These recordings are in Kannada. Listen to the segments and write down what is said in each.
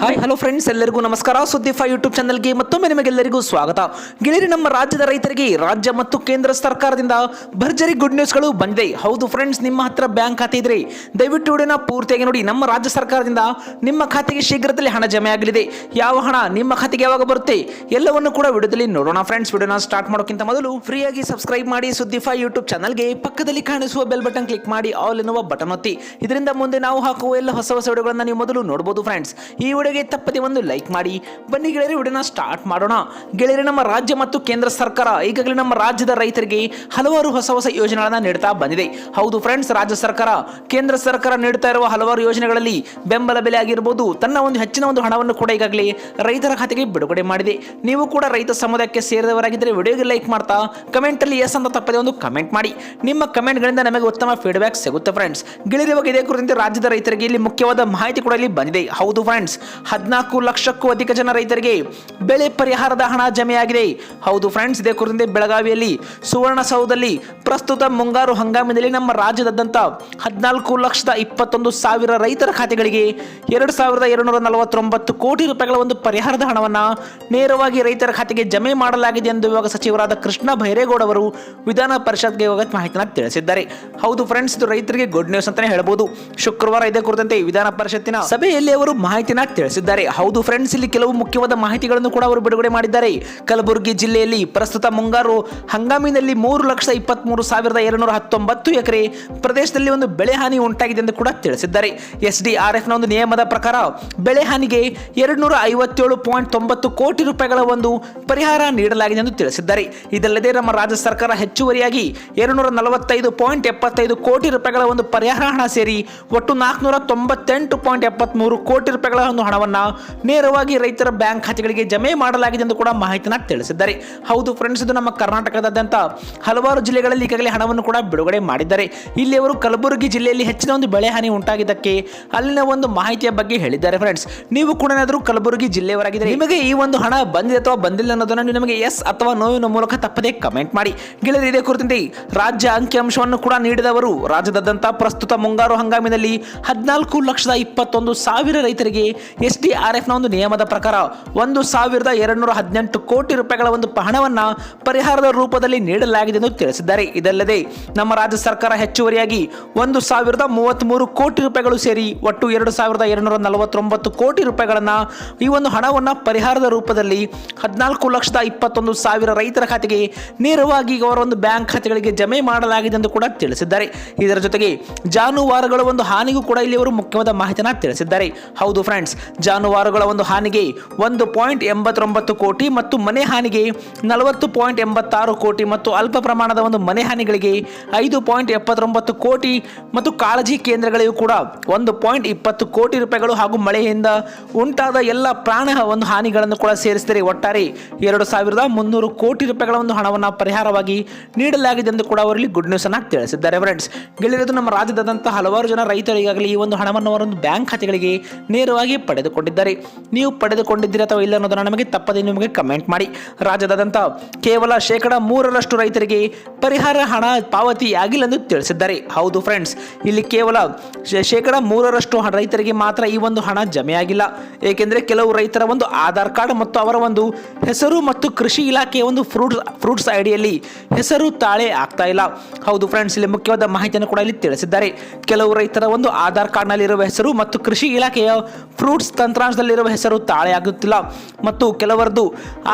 ಹಾಯ್ ಹಲೋ ಫ್ರೆಂಡ್ಸ್ ಎಲ್ಲರಿಗೂ ನಮಸ್ಕಾರ. ಸುದ್ದಿ ಫೈ ಯೂಟ್ಯೂಬ್ ಚಾನಲ್ಗೆ ಮತ್ತೊಮ್ಮೆ ನಿಮಗೆಲ್ಲರಿಗೂ ಸ್ವಾಗತ. ಗೆಳೆಯರಿ, ನಮ್ಮ ರಾಜ್ಯದ ರೈತರಿಗೆ ರಾಜ್ಯ ಮತ್ತು ಕೇಂದ್ರ ಸರ್ಕಾರದಿಂದ ಭರ್ಜರಿ ಗುಡ್ ನ್ಯೂಸ್ಗಳು ಬಂದಿದೆ. ಹೌದು ಫ್ರೆಂಡ್ಸ್ ನಿಮ್ಮ ಹತ್ರ ಬ್ಯಾಂಕ್ ಖಾತೆ ಇದ್ರೆ ದಯವಿಟ್ಟು ವಿಡಿಯೋನ ಪೂರ್ತಿಯಾಗಿ ನೋಡಿ. ನಮ್ಮ ರಾಜ್ಯ ಸರ್ಕಾರದಿಂದ ನಿಮ್ಮ ಖಾತೆಗೆ ಶೀಘ್ರದಲ್ಲೇ ಹಣ ಜಮೆ ಆಗಲಿದೆ. ಯಾವ ಹಣ ನಿಮ್ಮ ಖಾತೆಗೆ ಯಾವಾಗ ಬರುತ್ತೆ ಎಲ್ಲವನ್ನು ಕೂಡ ವಿಡಿಯೋದಲ್ಲಿ ನೋಡೋಣ ಫ್ರೆಂಡ್ಸ್ ವಿಡಿಯೋನ ಸ್ಟಾರ್ಟ್ ಮಾಡೋಕ್ಕಿಂತ ಮೊದಲು ಫ್ರೀಯಾಗಿ ಸಬ್ಸ್ಕ್ರೈಬ್ ಮಾಡಿ ಸುದ್ದಿ ಫೈ ಯೂಟ್ಯೂಬ್ ಚಾನಲ್ಗೆ ಪಕ್ಕದಲ್ಲಿ ಕಾಣಿಸುವ ಬೆಲ್ ಬಟನ್ ಕ್ಲಿಕ್ ಮಾಡಿ ಆಲ್ ಎನ್ನುವ ಬಟನ್ ಒತ್ತಿ. ಇದರಿಂದ ಮುಂದೆ ನಾವು ಹಾಕುವ ಎಲ್ಲ ಹೊಸ ಹೊಸ ವಿಡಿಯೋಗಳನ್ನು ನೀವು ಮೊದಲು ನೋಡಬಹುದು ಫ್ರೆಂಡ್ಸ್ ಈ ವಿಡಿಯೋಗೆ ತಪ್ಪದೆ ಒಂದು ಲೈಕ್ ಮಾಡಿ. ಬನ್ನಿ ಗೆಳೆಯರಿ, ವಿಡಿಯೋನ ಸ್ಟಾರ್ಟ್ ಮಾಡೋಣ. ಗೆಳೆಯರು, ನಮ್ಮ ರಾಜ್ಯ ಮತ್ತು ಕೇಂದ್ರ ಸರ್ಕಾರ ಈಗಾಗಲೇ ನಮ್ಮ ರಾಜ್ಯದ ರೈತರಿಗೆ ಹಲವಾರು ಹೊಸ ಹೊಸ ಯೋಜನೆಗಳನ್ನು ನೀಡ್ತಾ ಬಂದಿದೆ. ಹೌದು ಫ್ರೆಂಡ್ಸ್ ರಾಜ್ಯ ಸರ್ಕಾರ, ಕೇಂದ್ರ ಸರ್ಕಾರ ನೀಡ್ತಾ ಇರುವ ಹಲವಾರು ಯೋಜನೆಗಳಲ್ಲಿ ಬೆಂಬಲ ಬೆಲೆ ಆಗಿರ್ಬೋದು, ತನ್ನ ಒಂದು ಹೆಚ್ಚಿನ ಒಂದು ಹಣವನ್ನು ಕೂಡ ಈಗಾಗಲೇ ರೈತರ ಖಾತೆಗೆ ಬಿಡುಗಡೆ ಮಾಡಿದೆ. ನೀವು ಕೂಡ ರೈತ ಸಮುದಾಯಕ್ಕೆ ಸೇರಿದವರಾಗಿದ್ದರೆ ವಿಡಿಯೋಗೆ ಲೈಕ್ ಮಾಡ್ತಾ ಕಮೆಂಟಲ್ಲಿ ಎಸ್ ಅಂತ ತಪ್ಪದೆ ಒಂದು ಕಮೆಂಟ್ ಮಾಡಿ. ನಿಮ್ಮ ಕಮೆಂಟ್ಗಳಿಂದ ನಮಗೆ ಉತ್ತಮ ಫೀಡ್ಬ್ಯಾಕ್ ಸಿಗುತ್ತೆ ಫ್ರೆಂಡ್ಸ್ ಗೆಳೆಯರಿವಾಗ ಇದೇ ಕುರಿತಂತೆ ರಾಜ್ಯದ ರೈತರಿಗೆ ಇಲ್ಲಿ ಮುಖ್ಯವಾದ ಮಾಹಿತಿ ಕೂಡ ಇಲ್ಲಿ ಬಂದಿದೆ. ಹೌದು ಫ್ರೆಂಡ್ಸ್ ಹದಿನಾಲ್ಕು ಲಕ್ಷಕ್ಕೂ ಅಧಿಕ ಜನ ರೈತರಿಗೆ ಬೆಳೆ ಪರಿಹಾರದ ಹಣ ಜಮೆಯಾಗಿದೆ. ಹೌದು ಫ್ರೆಂಡ್ಸ್ ಇದೇ ಕುರಿತಂತೆ ಬೆಳಗಾವಿಯಲ್ಲಿ ಸುವರ್ಣಸೌಧದಲ್ಲಿ ಪ್ರಸ್ತುತ ಮುಂಗಾರು ಹಂಗಾಮಿನಲ್ಲಿ ನಮ್ಮ ರಾಜ್ಯದಾದ್ಯಂತ ಹದಿನಾಲ್ಕು ಲಕ್ಷದ ಇಪ್ಪತ್ತೊಂದು ಸಾವಿರ ರೈತರ ಖಾತೆಗಳಿಗೆ ಎರಡು ಸಾವಿರದ ಎರಡುನೂರ ನಲವತ್ತೊಂಬತ್ತು ಕೋಟಿ ರೂಪಾಯಿಗಳ ಒಂದು ಪರಿಹಾರದ ಹಣವನ್ನು ನೇರವಾಗಿ ರೈತರ ಖಾತೆಗೆ ಜಮೆ ಮಾಡಲಾಗಿದೆ ಎಂದು ಇವಾಗ ಸಚಿವರಾದ ಕೃಷ್ಣ ಭೈರೇಗೌಡ ಅವರು ವಿಧಾನ ಪರಿಷತ್ಗೆ ಇವಾಗ ಮಾಹಿತಿನ ತಿಳಿಸಿದ್ದಾರೆ. ಹೌದು ಫ್ರೆಂಡ್ಸ್ ಇದು ರೈತರಿಗೆ ಗುಡ್ ನ್ಯೂಸ್ ಅಂತಾನೆ ಹೇಳಬಹುದು ಶುಕ್ರವಾರ ಇದೇ ಕುರಿತಂತೆ ವಿಧಾನ ಪರಿಷತ್ತಿನ ಸಭೆಯಲ್ಲಿ ಅವರು ಮಾಹಿತಿನ ತಿಳಿಸಿದ್ದಾರೆ. ಹೌದು ಫ್ರೆಂಡ್ಸ್ ಇಲ್ಲಿ ಕೆಲವು ಮುಖ್ಯವಾದ ಮಾಹಿತಿಗಳನ್ನು ಕೂಡ ಅವರು ಬಿಡುಗಡೆ ಮಾಡಿದ್ದಾರೆ. ಕಲಬುರಗಿ ಜಿಲ್ಲೆಯಲ್ಲಿ ಪ್ರಸ್ತುತ ಮುಂಗಾರು ಹಂಗಾಮಿನಲ್ಲಿ ಮೂರು ಲಕ್ಷ ಇಪ್ಪತ್ಮೂರು ಸಾವಿರದ ಎರಡುನೂರ ಹತ್ತೊಂಬತ್ತು ಎಕರೆ ಪ್ರದೇಶದಲ್ಲಿ ಒಂದು ಬೆಳೆ ಹಾನಿ ಉಂಟಾಗಿದೆ ಎಂದು ಕೂಡ ತಿಳಿಸಿದ್ದಾರೆ. ಎಸ್ ಡಿ ಆರ್ ಎಫ್ನ ಒಂದು ನಿಯಮದ ಪ್ರಕಾರ ಬೆಳೆ ಹಾನಿಗೆ ಎರಡುನೂರ ಐವತ್ತೇಳು ಪಾಯಿಂಟ್ ತೊಂಬತ್ತು ಕೋಟಿ ರೂಪಾಯಿಗಳ ಒಂದು ಪರಿಹಾರ ನೀಡಲಾಗಿದೆ ಎಂದು ತಿಳಿಸಿದ್ದಾರೆ. ಇದಲ್ಲದೆ ನಮ್ಮ ರಾಜ್ಯ ಸರ್ಕಾರ ಹೆಚ್ಚುವರಿಯಾಗಿ ಎರಡುನೂರ ನಲವತ್ತೈದು ಪಾಯಿಂಟ್ ಎಪ್ಪತ್ತೈದು ಕೋಟಿ ರೂಪಾಯಿಗಳ ಒಂದು ಪರಿಹಾರ ಹಣ ಸೇರಿ ಒಟ್ಟು ನಾಲ್ಕುನೂರ ತೊಂಬತ್ತೆಂಟು ಪಾಯಿಂಟ್ ಎಪ್ಪತ್ಮೂರು ಕೋಟಿ ರೂಪಾಯಿಗಳ ಒಂದು ಹಣವನ್ನು ನೇರವಾಗಿ ರೈತರ ಬ್ಯಾಂಕ್ ಖಾತೆಗಳಿಗೆ ಜಮೆ ಮಾಡಲಾಗಿದೆ ಎಂದು ಕೂಡ ಮಾಹಿತಿನ ತಿಳಿಸಿದ್ದಾರೆ. ಹೌದು ಫ್ರೆಂಡ್ಸ್ ಇದು ನಮ್ಮ ಕರ್ನಾಟಕದಾದ್ಯಂತ ಹಲವಾರು ಜಿಲ್ಲೆಗಳಲ್ಲಿ ಈಗಾಗಲೇ ಹಣವನ್ನು ಕೂಡ ಬಿಡುಗಡೆ ಮಾಡಿದ್ದಾರೆ. ಇಲ್ಲಿ ಅವರು ಕಲಬುರಗಿ ಜಿಲ್ಲೆಯಲ್ಲಿ ಹೆಚ್ಚಿನ ಒಂದು ಬೆಳೆ ಹಾನಿ ಉಂಟಾಗಿದ್ದಕ್ಕೆ ಅಲ್ಲಿನ ಒಂದು ಮಾಹಿತಿಯ ಬಗ್ಗೆ ಹೇಳಿದ್ದಾರೆ ಫ್ರೆಂಡ್ಸ್ ನೀವು ಕೂಡ ಏನಾದರೂ ಕಲಬುರಗಿ ಜಿಲ್ಲೆಯವರಾಗಿದ್ದರೆ ನಿಮಗೆ ಈ ಒಂದು ಹಣ ಬಂದಿದೆ ಅಥವಾ ಬಂದಿಲ್ಲ ಅನ್ನೋದನ್ನು ನಿಮಗೆ ಎಸ್ ಅಥವಾ ನೋವಿನ ಮೂಲಕ ತಪ್ಪದೇ ಕಮೆಂಟ್ ಮಾಡಿ. ಗೆಳೆಯರು, ಇದೇ ಕುರಿತಂತೆ ರಾಜ್ಯ ಅಂಕಿಅಂಶವನ್ನು ಕೂಡ ನೀಡಿದವರು ರಾಜ್ಯದಾದ್ಯಂತ ಪ್ರಸ್ತುತ ಮುಂಗಾರು ಹಂಗಾಮಿನಲ್ಲಿ ಹದಿನಾಲ್ಕು ಲಕ್ಷದ ಇಪ್ಪತ್ತೊಂದು ಸಾವಿರ ರೈತರಿಗೆ ಎಸ್ ಡಿ ಆರ್ ಎಫ್ನ ಒಂದು ನಿಯಮದ ಪ್ರಕಾರ ಒಂದು ಸಾವಿರದ ಎರಡುನೂರ ಹದಿನೆಂಟು ಕೋಟಿ ರೂಪಾಯಿಗಳ ಒಂದು ಹಣವನ್ನು ಪರಿಹಾರದ ರೂಪದಲ್ಲಿ ನೀಡಲಾಗಿದೆ ಎಂದು ತಿಳಿಸಿದ್ದಾರೆ. ಇದಲ್ಲದೆ ನಮ್ಮ ರಾಜ್ಯ ಸರ್ಕಾರ ಹೆಚ್ಚುವರಿಯಾಗಿ ಒಂದು ಸಾವಿರದ ಮೂವತ್ತ್ಮೂರು ಕೋಟಿ ರೂಪಾಯಿಗಳು ಸೇರಿ ಒಟ್ಟು ಎರಡು ಸಾವಿರದ ಎರಡುನೂರ ನಲವತ್ತೊಂಬತ್ತು ಕೋಟಿ ರೂಪಾಯಿಗಳನ್ನು ಈ ಒಂದು ಹಣವನ್ನು ಪರಿಹಾರದ ರೂಪದಲ್ಲಿ ಹದಿನಾಲ್ಕು ಲಕ್ಷದ ಇಪ್ಪತ್ತೊಂದು ಸಾವಿರ ರೈತರ ಖಾತೆಗೆ ನೇರವಾಗಿ ಅವರ ಒಂದು ಬ್ಯಾಂಕ್ ಖಾತೆಗಳಿಗೆ ಜಮೆ ಮಾಡಲಾಗಿದೆ ಎಂದು ಕೂಡ ತಿಳಿಸಿದ್ದಾರೆ. ಇದರ ಜೊತೆಗೆ ಜಾನುವಾರುಗಳ ಒಂದು ಹಾನಿಗೂ ಕೂಡ ಇಲ್ಲಿ ಅವರು ಮುಖ್ಯವಾದ ಮಾಹಿತಿಯನ್ನು ತಿಳಿಸಿದ್ದಾರೆ. ಹೌದು ಫ್ರೆಂಡ್ಸ್ ಜಾನುವಾರುಗಳ ಒಂದು ಹಾನಿಗೆ ಒಂದು ಪಾಯಿಂಟ್ ಎಂಬತ್ತೊಂಬತ್ತು ಕೋಟಿ ಮತ್ತು ಮನೆ ಹಾನಿಗೆ ನಲವತ್ತು ಪಾಯಿಂಟ್ ಎಂಬತ್ತಾರು ಕೋಟಿ ಮತ್ತು ಅಲ್ಪ ಪ್ರಮಾಣದ ಒಂದು ಮನೆ ಹಾನಿಗಳಿಗೆ ಐದು ಪಾಯಿಂಟ್ ಎಪ್ಪತ್ತೊಂಬತ್ತು ಕೋಟಿ ಮತ್ತು ಕಾಳಜಿ ಕೇಂದ್ರಗಳಿಗೂ ಕೂಡ ಒಂದು ಪಾಯಿಂಟ್ ಇಪ್ಪತ್ತು ಕೋಟಿ ರೂಪಾಯಿಗಳು ಹಾಗೂ ಮಳೆಯಿಂದ ಉಂಟಾದ ಎಲ್ಲ ಪ್ರಾಣ ಒಂದು ಹಾನಿಗಳನ್ನು ಕೂಡ ಸೇರಿಸಿದರೆ ಒಟ್ಟಾರೆ ಎರಡು ಸಾವಿರದ ಮುನ್ನೂರು ಕೋಟಿ ರೂಪಾಯಿಗಳ ಒಂದು ಹಣವನ್ನು ಪರಿಹಾರವಾಗಿ ನೀಡಲಾಗಿದೆ ಎಂದು ಕೂಡ ಅವರಲ್ಲಿ ಗುಡ್ ನ್ಯೂಸ್ ಅನ್ನು ತಿಳಿಸಿದ್ದಾರೆ ಫ್ರೆಂಡ್ಸ್ ಗೆಳೆಯರದು ನಮ್ಮ ರಾಜ್ಯದಾದಂಥ ಹಲವಾರು ಜನ ರೈತರಿಗಾಗಲಿ ಈ ಒಂದು ಹಣವನ್ನು ಅವರೊಂದು ಬ್ಯಾಂಕ್ ಖಾತೆಗಳಿಗೆ ನೇರವಾಗಿ ಪಡೆದುಕೊಂಡಿದ್ದಾರೆ. ನೀವು ಪಡೆದುಕೊಂಡಿದ್ದೀರಿ ಅಥವಾ ಇಲ್ಲ ಅನ್ನೋದನ್ನು ನಮಗೆ ತಪ್ಪದೆ ನಿಮಗೆ ಕಮೆಂಟ್ ಮಾಡಿ. ರಾಜ್ಯದಾದ್ಯಂತ ಕೇವಲ ಶೇಕಡ ಮೂರರಷ್ಟು ರೈತರಿಗೆ ಪರಿಹಾರ ಹಣ ಪಾವತಿಯಾಗಿಲ್ಲ ಎಂದು ತಿಳಿಸಿದ್ದಾರೆ. ಹೌದು ಫ್ರೆಂಡ್ಸ್ ಇಲ್ಲಿ ಕೇವಲ ಶೇಕಡ ಮೂರರಷ್ಟು ರೈತರಿಗೆ ಮಾತ್ರ ಈ ಒಂದು ಹಣ ಜಮೆಯಾಗಿಲ್ಲ. ಏಕೆಂದರೆ ಕೆಲವು ರೈತರ ಒಂದು ಆಧಾರ್ ಕಾರ್ಡ್ ಮತ್ತು ಅವರ ಒಂದು ಹೆಸರು ಮತ್ತು ಕೃಷಿ ಇಲಾಖೆಯ ಒಂದು ಫ್ರೂಟ್ಸ್ ಫ್ರೂಟ್ಸ್ ಐಡಿಯಲ್ಲಿ ಹೆಸರು ತಾಳೆ ಆಗ್ತಾ ಇಲ್ಲ. ಹೌದು ಫ್ರೆಂಡ್ಸ್ ಇಲ್ಲಿ ಮುಖ್ಯವಾದ ಮಾಹಿತಿಯನ್ನು ಕೂಡ ಇಲ್ಲಿ ತಿಳಿಸಿದ್ದಾರೆ. ಕೆಲವು ರೈತರ ಒಂದು ಆಧಾರ್ ಕಾರ್ಡ್ನಲ್ಲಿರುವ ಹೆಸರು ಮತ್ತು ಕೃಷಿ ಇಲಾಖೆಯ ಫ್ರೂಟ್ಸ್ ತಂತ್ರಾಂಶದಲ್ಲಿರುವ ಹೆಸರು ತಾಳೆಯಾಗುತ್ತಿಲ್ಲ ಮತ್ತು ಕೆಲವರದು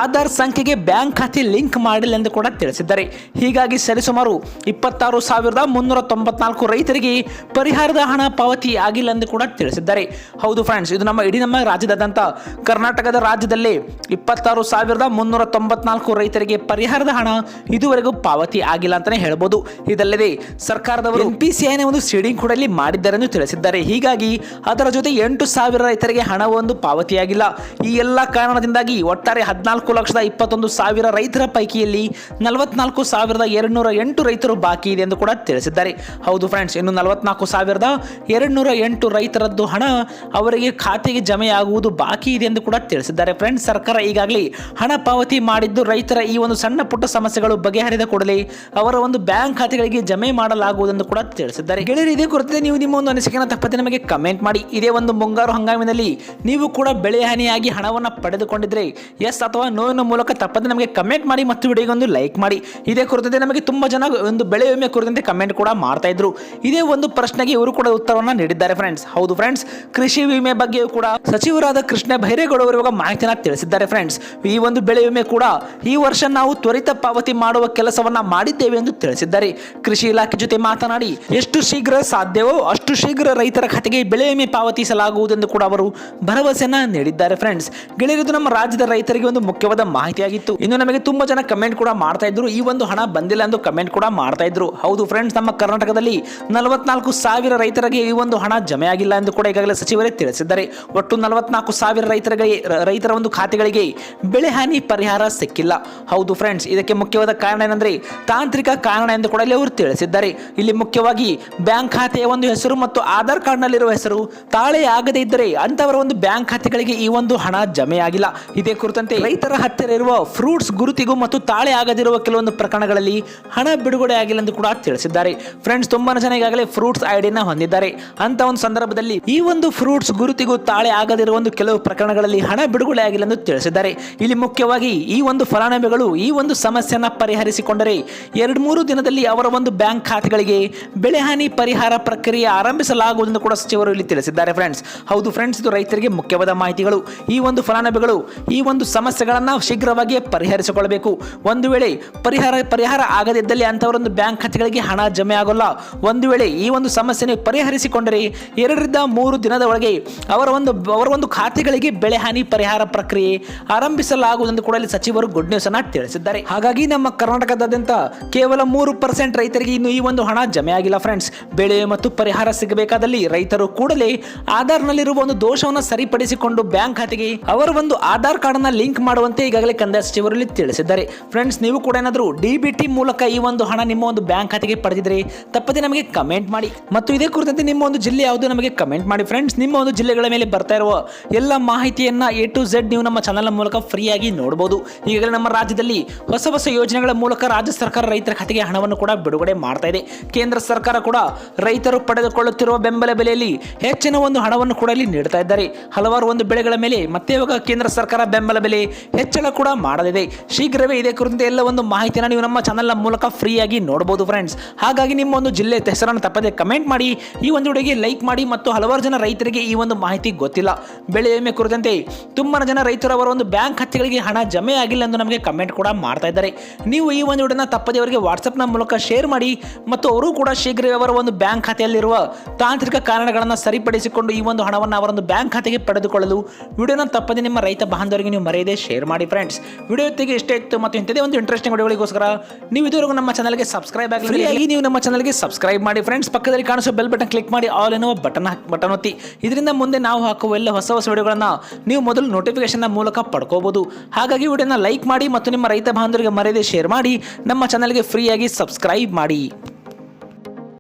ಆಧಾರ್ ಸಂಖ್ಯೆಗೆ ಬ್ಯಾಂಕ್ ಖಾತೆ ಲಿಂಕ್ ಮಾಡಿಲ್ಲ ಎಂದು ಕೂಡ ತಿಳಿಸಿದ್ದಾರೆ. ಹೀಗಾಗಿ ಸರಿಸುಮಾರು ಇಪ್ಪತ್ತಾರು ಸಾವಿರದ ಮುನ್ನೂರ ತೊಂಬತ್ನಾಲ್ಕು ರೈತರಿಗೆ ಪರಿಹಾರದ ಹಣ ಪಾವತಿ ಆಗಿಲ್ಲ ಎಂದು ಕೂಡ ತಿಳಿಸಿದ್ದಾರೆ. ಹೌದು ಫ್ರೆಂಡ್ಸ್ ಇದು ನಮ್ಮ ಇಡೀ ನಮ್ಮ ರಾಜ್ಯದಾದ್ಯಂತ ಕರ್ನಾಟಕದ ರಾಜ್ಯದಲ್ಲೇ ಇಪ್ಪತ್ತಾರು ಸಾವಿರದ ಮುನ್ನೂರ ತೊಂಬತ್ನಾಲ್ಕು ರೈತರಿಗೆ ಪರಿಹಾರದ ಹಣ ಇದುವರೆಗೂ ಪಾವತಿ ಆಗಿಲ್ಲ ಅಂತಲೇ ಹೇಳ್ಬೋದು. ಇದಲ್ಲದೆ ಸರ್ಕಾರದವರು ಪಿ ಸಿ ಒಂದು ಸೀಡಿಂಗ್ ಕೂಡ ಇಲ್ಲಿ ಮಾಡಿದ್ದಾರೆ ಎಂದು ತಿಳಿಸಿದ್ದಾರೆ. ಹೀಗಾಗಿ ಅದರ ಜೊತೆ ಎಂಟು ಸಾವಿರ ರೈತರಿಗೆ ಹಣ ಒಂದು ಪಾವತಿಯಾಗಿಲ್ಲ. ಈ ಎಲ್ಲ ಕಾರಣದಿಂದಾಗಿ ಒಟ್ಟಾರೆ ಹದಿನಾಲ್ಕು ಲಕ್ಷದ ಇಪ್ಪತ್ತೊಂದು ಸಾವಿರ ರೈತರ ಪೈಕಿಯಲ್ಲಿ ನಲವತ್ನಾಲ್ಕು ಸಾವಿರದ ಎರಡುನೂರ ಎಂಟು ರೈತರು ಬಾಕಿ ಇದೆ ಎಂದು ಕೂಡ ತಿಳಿಸಿದ್ದಾರೆ. ಹೌದು ಫ್ರೆಂಡ್ಸ್, ಇನ್ನು ನಲವತ್ನಾಲ್ಕು ಸಾವಿರದ ಎರಡುನೂರ ಎಂಟು ರೈತರದ್ದು ಹಣ ಅವರಿಗೆ ಖಾತೆಗೆ ಜಮೆಯಾಗುವುದು ಬಾಕಿ ಇದೆ ಎಂದು ಕೂಡ ತಿಳಿಸಿದ್ದಾರೆ. ಫ್ರೆಂಡ್ಸ್, ಸರ್ಕಾರ ಈಗಾಗಲೇ ಹಣ ಪಾವತಿ ಮಾಡಿದ್ದು ರೈತರ ಈ ಒಂದು ಸಣ್ಣ ಪುಟ್ಟ ಸಮಸ್ಯೆಗಳು ಬಗೆಹರಿದ ಕೂಡಲೇ ಅವರ ಒಂದು ಬ್ಯಾಂಕ್ ಖಾತೆಗಳಿಗೆ ಜಮೆ ಮಾಡಲಾಗುವುದೆಂದು ಕೂಡ ತಿಳಿಸಿದ್ದಾರೆ. ಗೆಳೆಯರು, ಇದೇ ಕುರಿತು ನೀವು ನಿಮ್ಮ ಒಂದು ಅನಿಸಿಕೆಯನ್ನು ತಪ್ಪದೆ ನಮಗೆ ಕಮೆಂಟ್ ಮಾಡಿ. ಇದೇ ಒಂದು ಮುಂಗಾರು ಹಂಗಾಮಿನಲ್ಲಿ ನೀವು ಕೂಡ ಬೆಳೆ ಹಾನಿಯಾಗಿ ಹಣವನ್ನು ಪಡೆದುಕೊಂಡಿದ್ರೆ ಎಸ್ ಅಥವಾ ನೋವಿನ ಮೂಲಕ ತಪ್ಪದೆ ನಮಗೆ ಕಮೆಂಟ್ ಮಾಡಿ ಮತ್ತು ವಿಡಿಯೋಗೊಂದು ಲೈಕ್ ಮಾಡಿ. ಇದೇ ಕುರಿತಂತೆ ನಮಗೆ ತುಂಬ ಜನ ಒಂದು ಬೆಳೆ ವಿಮೆ ಕುರಿತಂತೆ ಕಮೆಂಟ್ ಕೂಡ ಮಾಡ್ತಾ ಇದ್ರು. ಇದೇ ಒಂದು ಪ್ರಶ್ನೆಗೆ ಇವರು ಕೂಡ ಉತ್ತರವನ್ನು ನೀಡಿದ್ದಾರೆ ಫ್ರೆಂಡ್ಸ್ ಹೌದು ಫ್ರೆಂಡ್ಸ್ ಕೃಷಿ ವಿಮೆ ಬಗ್ಗೆಯೂ ಕೂಡ ಸಚಿವರಾದ ಕೃಷ್ಣ ಬೈರೇಗೌಡ ಇವಾಗ ಮಾಹಿತಿಯನ್ನು ತಿಳಿಸಿದ್ದಾರೆ ಫ್ರೆಂಡ್ಸ್ ಈ ಒಂದು ಬೆಳೆ ವಿಮೆ ಕೂಡ ಈ ವರ್ಷ ನಾವು ತ್ವರಿತ ಪಾವತಿ ಮಾಡುವ ಕೆಲಸವನ್ನ ಮಾಡಿದ್ದೇವೆ ಎಂದು ತಿಳಿಸಿದ್ದಾರೆ. ಕೃಷಿ ಇಲಾಖೆ ಜೊತೆ ಮಾತನಾಡಿ, ಎಷ್ಟು ಶೀಘ್ರ ಸಾಧ್ಯವೋ ಅಷ್ಟು ಶೀಘ್ರ ರೈತರ ಖಾತೆಗೆ ಬೆಳೆ ವಿಮೆ ಪಾವತಿಸಲಾಗುವುದೆಂದು ಕೂಡ ಅವರು ಭರವಸೆಯನ್ನ ನೀಡಿದ್ದಾರೆ ಫ್ರೆಂಡ್ಸ್ ಗೆಳೆಯರಿದು ನಮ್ಮ ರಾಜ್ಯದ ರೈತರಿಗೆ ಒಂದು ಮುಖ್ಯವಾದ ಮಾಹಿತಿಯಾಗಿತ್ತು. ಇನ್ನು ನಮಗೆ ತುಂಬಾ ಜನ ಕಮೆಂಟ್ ಕೂಡ ಮಾಡ್ತಾ ಇದ್ರು. ಈ ಒಂದು ಹಣ ಬಂದಿಲ್ಲ ಎಂದು ಕಮೆಂಟ್ ಕೂಡ ಮಾಡ್ತಾ ಇದ್ರು. ಹೌದು ಫ್ರೆಂಡ್ಸ್ ನಮ್ಮ ಕರ್ನಾಟಕದಲ್ಲಿ ನಲವತ್ನಾಲ್ಕು ಸಾವಿರ ರೈತರಿಗೆ ಈ ಒಂದು ಹಣ ಜಮೆ ಆಗಿಲ್ಲ ಎಂದು ಕೂಡ ಈಗಾಗಲೇ ಸಚಿವರೇ ತಿಳಿಸಿದ್ದಾರೆ. ಒಟ್ಟು ನಲವತ್ನಾಲ್ಕು ಸಾವಿರ ರೈತರಿಗೆ, ರೈತರ ಒಂದು ಖಾತೆಗಳಿಗೆ ಬೆಳೆ ಹಾನಿ ಪರಿಹಾರ ಸಿಕ್ಕಿಲ್ಲ. ಹೌದು ಫ್ರೆಂಡ್ಸ್ ಇದಕ್ಕೆ ಮುಖ್ಯವಾದ ಕಾರಣ ಏನಂದ್ರೆ ತಾಂತ್ರಿಕ ಕಾರಣ ಎಂದು ಕೂಡ ಇಲ್ಲಿ ಅವರು ತಿಳಿಸಿದ್ದಾರೆ. ಇಲ್ಲಿ ಮುಖ್ಯವಾಗಿ ಬ್ಯಾಂಕ್ ಖಾತೆಯ ಒಂದು ಹೆಸರು ಮತ್ತು ಆಧಾರ್ ಕಾರ್ಡ್ನಲ್ಲಿರುವ ಹೆಸರು ತಾಳೆ ಆಗದೇ ಇದ್ದರೆ ಅಂತವರ ಒಂದು ಬ್ಯಾಂಕ್ ಖಾತೆಗಳಿಗೆ ಈ ಒಂದು ಹಣ ಜಮೆ ಆಗಿಲ್ಲ ಇದೇ ಕುರಿತಂತೆ ರೈತರ ಹತ್ತಿರ ಇರುವ ಫ್ರೂಟ್ಸ್ ಗುರುತಿಗೂ ಮತ್ತು ತಾಳೆ ಆಗದಿರುವ ಕೆಲವೊಂದು ಪ್ರಕರಣಗಳಲ್ಲಿ ಹಣ ಬಿಡುಗಡೆ ಆಗಿಲ್ಲ ಎಂದು ಕೂಡ ತಿಳಿಸಿದ್ದಾರೆ. ಫ್ರೆಂಡ್ಸ್ ತುಂಬಾ ಜನ ಈಗಾಗಲೇ ಫ್ರೂಟ್ಸ್ ಐಡಿನ ಹೊಂದಿದ್ದಾರೆ. ಅಂತ ಒಂದು ಸಂದರ್ಭದಲ್ಲಿ ಈ ಒಂದು ಫ್ರೂಟ್ಸ್ ಗುರುತಿಗೂ ತಾಳೆ ಆಗದಿರುವ ಒಂದು ಕೆಲವು ಪ್ರಕರಣಗಳಲ್ಲಿ ಹಣ ಬಿಡುಗಡೆ ಆಗಿಲ್ಲ ಎಂದು ತಿಳಿಸಿದ್ದಾರೆ. ಇಲ್ಲಿ ಮುಖ್ಯವಾಗಿ ಈ ಒಂದು ಫಲಾನುಭವಿಗಳು ಈ ಒಂದು ಸಮಸ್ಯೆಯನ್ನ ಪರಿಹರಿಸಿಕೊಂಡರೆ ಎರಡು ಮೂರು ದಿನದಲ್ಲಿ ಅವರ ಒಂದು ಬ್ಯಾಂಕ್ ಖಾತೆಗಳಿಗೆ ಬೆಳೆಹಾನಿ ಪರಿಹಾರ ಪ್ರಕ್ರಿಯೆ ಆರಂಭಿಸಲಾಗುವುದು ಕೂಡ ಸಚಿವರು ಇಲ್ಲಿ ತಿಳಿಸಿದ್ದಾರೆ. ಫ್ರೆಂಡ್ಸ್, ಹೌದು ಫ್ರೆಂಡ್ಸ್, ಇದು ರೈತರಿಗೆ ಮುಖ್ಯವಾದ ಮಾಹಿತಿಗಳು, ಈ ಒಂದು ಫಲಾನುಭವಿಗಳು, ಈ ಒಂದು ಸಮಸ್ಯೆಗಳನ್ನು ಶೀಘ್ರವಾಗಿ ಪರಿಹರಿಸಿಕೊಳ್ಳಬೇಕು. ಒಂದು ವೇಳೆ ಪರಿಹಾರ ಪರಿಹಾರ ಆಗದಿದ್ದಲ್ಲಿ ಅಂಥವರೊಂದು ಬ್ಯಾಂಕ್ ಖಾತೆಗಳಿಗೆ ಹಣ ಜಮೆ ಆಗೋಲ್ಲ. ಒಂದು ವೇಳೆ ಈ ಒಂದು ಸಮಸ್ಯೆಯನ್ನು ಪರಿಹರಿಸಿಕೊಂಡರೆ, ಎರಡರಿಂದ ಮೂರು ದಿನದ ಒಳಗೆ ಅವರ ಒಂದು ಅವರ ಒಂದು ಖಾತೆಗಳಿಗೆ ಬೆಳೆ ಹಾನಿ ಪರಿಹಾರ ಪ್ರಕ್ರಿಯೆ ಆರಂಭಿಸಲಾಗುವುದೆಂದು ಕೂಡ ಇಲ್ಲಿ ಸಚಿವರು ಗುಡ್ ನ್ಯೂಸ್ ಅನ್ನ ತಿಳಿಸಿದ್ದಾರೆ. ಹಾಗಾಗಿ ನಮ್ಮ ಕರ್ನಾಟಕದಾದ್ಯಂತ ಕೇವಲ ಮೂರು ಪರ್ಸೆಂಟ್ ರೈತರಿಗೆ ಇನ್ನು ಈ ಒಂದು ಹಣ ಜಮೆ ಆಗಿಲ್ಲ ಫ್ರೆಂಡ್ಸ್ ಬೆಳೆ ಮತ್ತು ಪರಿಹಾರ ಸಿಗಬೇಕಾದಲ್ಲಿ ರೈತರು ಕೂಡಲೇ ಆಧಾರ್ನಲ್ಲಿರುವ ಒಂದು ದೋಷವನ್ನು ಸರಿಪಡಿಸಿಕೊಂಡು ಬ್ಯಾಂಕ್ ಖಾತೆಗೆ ಅವರು ಒಂದು ಆಧಾರ್ ಕಾರ್ಡ್ನ ಲಿಂಕ್ ಮಾಡುವಂತೆ ಈಗಾಗಲೇ ಕಂದಾಯ ಸಚಿವರು ತಿಳಿಸಿದ್ದಾರೆ. ಫ್ರೆಂಡ್ಸ್, ನೀವು ಕೂಡ ಏನಾದರೂ ಡಿಬಿಟಿ ಮೂಲಕ ಈ ಒಂದು ಹಣ ನಿಮ್ಮ ಒಂದು ಬ್ಯಾಂಕ್ ಖಾತೆಗೆ ಪಡೆದಿದ್ರೆ ತಪ್ಪದೆ ನಮಗೆ ಕಮೆಂಟ್ ಮಾಡಿ. ಮತ್ತು ಇದೇ ಕುರಿತಂತೆ ನಿಮ್ಮ ಒಂದು ಜಿಲ್ಲೆ ಯಾವುದು ನಮಗೆ ಕಮೆಂಟ್ ಮಾಡಿ. ಫ್ರೆಂಡ್ಸ್, ನಿಮ್ಮ ಒಂದು ಜಿಲ್ಲೆಗಳ ಮೇಲೆ ಬರ್ತಾ ಇರುವ ಎಲ್ಲ ಮಾಹಿತಿಯನ್ನ ಎ ಟು ಝೆಡ್ ನೀವು ನಮ್ಮ ಚಾನಲ್ ಮೂಲಕ ಫ್ರೀಯಾಗಿ ನೋಡಬಹುದು ಈಗಾಗಲೇ ನಮ್ಮ ರಾಜ್ಯದಲ್ಲಿ ಹೊಸ ಹೊಸ ಯೋಜನೆಗಳ ಮೂಲಕ ರಾಜ್ಯ ಸರ್ಕಾರ ರೈತರ ಖಾತೆಗೆ ಹಣವನ್ನು ಕೂಡ ಬಿಡುಗಡೆ ಮಾಡ್ತಾ ಇದೆ. ಕೇಂದ್ರ ಸರ್ಕಾರ ಕೂಡ ರೈತರು ಪಡೆದುಕೊಳ್ಳುತ್ತಿರುವ ಬೆಂಬಲ ಬೆಲೆಯಲ್ಲಿ ಹೆಚ್ಚಿನ ಒಂದು ಹಣವನ್ನು ಕೂಡ ಇಲ್ಲಿ ನೀಡ್ತಾ ಇದ್ದಾರೆ. ಹಲವಾರು ಒಂದು ಬೆಳೆಗಳ ಮೇಲೆ ಮತ್ತೆ ಇವಾಗ ಕೇಂದ್ರ ಸರ್ಕಾರ ಬೆಂಬಲ ಬೆಲೆ ಹೆಚ್ಚಳ ಕೂಡ ಮಾಡಲಿದೆ. ಶೀಘ್ರವೇ ಇದೇ ಕುರಿತಂತೆ ಎಲ್ಲ ಒಂದು ಮಾಹಿತಿಯನ್ನು ನೀವು ನಮ್ಮ ಚಾನಲ್ನ ಮೂಲಕ ಫ್ರೀಯಾಗಿ ನೋಡಬಹುದು ಫ್ರೆಂಡ್ಸ್ ಹಾಗಾಗಿ ನಿಮ್ಮ ಒಂದು ಜಿಲ್ಲೆ ಹೆಸರನ್ನು ತಪ್ಪದೆ ಕಮೆಂಟ್ ಮಾಡಿ. ಈ ಒಂದು ವಿಡಿಯೋಗೆ ಲೈಕ್ ಮಾಡಿ ಮತ್ತು ಹಲವಾರು ಜನ ರೈತರಿಗೆ ಈ ಒಂದು ಮಾಹಿತಿ ಗೊತ್ತಿಲ್ಲ. ಬೆಳೆ ವಿಮೆ ಕುರಿತಂತೆ ತುಂಬಾ ಜನ ರೈತರು ಅವರ ಒಂದು ಬ್ಯಾಂಕ್ ಖಾತೆಗಳಿಗೆ ಹಣ ಜಮೆ ಆಗಿಲ್ಲ ಎಂದು ನಮಗೆ ಕಮೆಂಟ್ ಕೂಡ ಮಾಡ್ತಾ ಇದ್ದಾರೆ. ನೀವು ಈ ಒಂದು ವಿಡಿಯೋನ ತಪ್ಪದೆ ಅವರಿಗೆ ವಾಟ್ಸಪ್ನ ಮೂಲಕ ಶೇರ್ ಮಾಡಿ ಮತ್ತು ಅವರು ಕೂಡ ಶೀಘ್ರವೇ ಅವರ ಒಂದು ಬ್ಯಾಂಕ್ ಖಾತೆಯಲ್ಲಿರುವ ತಾಂತ್ರಿಕ ಕಾರಣಗಳನ್ನು ಸರಿಪಡಿಸಿಕೊಂಡು ಈ ಒಂದು ಹಣವನ್ನು ಅವರೊಂದು ಬ್ಯಾಂಕ್ ಖಾತೆಗೆ ಪಡೆದುಕೊಳ್ಳಲು ವಿಡಿಯೋನ ತಪ್ಪದೆ ನಿಮ್ಮ ರೈತ ಬಾಂಧವರಿಗೆ ನೀವು ಮರೆಯದೆ ಶೇರ್ ಮಾಡಿ ಫ್ರೆಂಡ್ಸ್ ವಿಡಿಯೋ ತೆಗೆ ಇಷ್ಟ ಇತ್ತು ಮತ್ತು ಇಂಥದೇ ಒಂದು ಇಂಟ್ರೆಸ್ಟಿಂಗ್ ವಿಡಿಯೋಗಳಿಗೋಸ್ಕರ ನೀವು ಇದುವರೆಗೂ ನಮ್ಮ ಚಾನಲ್ಗೆ ಸಬ್ಸ್ಕ್ರೈಬ್ ಆಗಲಿ ಈ ನೀವು ನಮ್ಮ ಚಾನಲ್ಗೆ ಸಬ್ಸ್ಕ್ರೈಬ್ ಮಾಡಿ ಫ್ರೆಂಡ್ಸ್ ಪಕ್ಕದಲ್ಲಿ ಕಾಣಿಸೋ ಬೆಲ್ ಬಟನ್ ಕ್ಲಿಕ್ ಮಾಡಿ ಆಲ್ ಎನ್ನುವ ಬಟನ್ ಬಟನ್ ಒತ್ತಿ. ಇದರಿಂದ ಮುಂದೆ ನಾವು ಹಾಕುವ ಎಲ್ಲ ಹೊಸ ಹೊಸ ವಿಡಿಯೋಗಳನ್ನು ನೀವು ಮೊದಲು ನೋಟಿಫಿಕೇಶನ್ ಮೂಲಕ ಪಡ್ಕೋಬಹುದು ಹಾಗಾಗಿ ವಿಡಿಯೋನ ಲೈಕ್ ಮಾಡಿ ಮತ್ತು ನಿಮ್ಮ ರೈತ ಬಾಂಧವರಿಗೆ ಮರೆಯದೆ ಶೇರ್ ಮಾಡಿ. ನಮ್ಮ ಚಾನಲ್ಗೆ ಫ್ರೀಯಾಗಿ ಸಬ್ಸ್ಕ್ರೈಬ್ ಮಾಡಿ.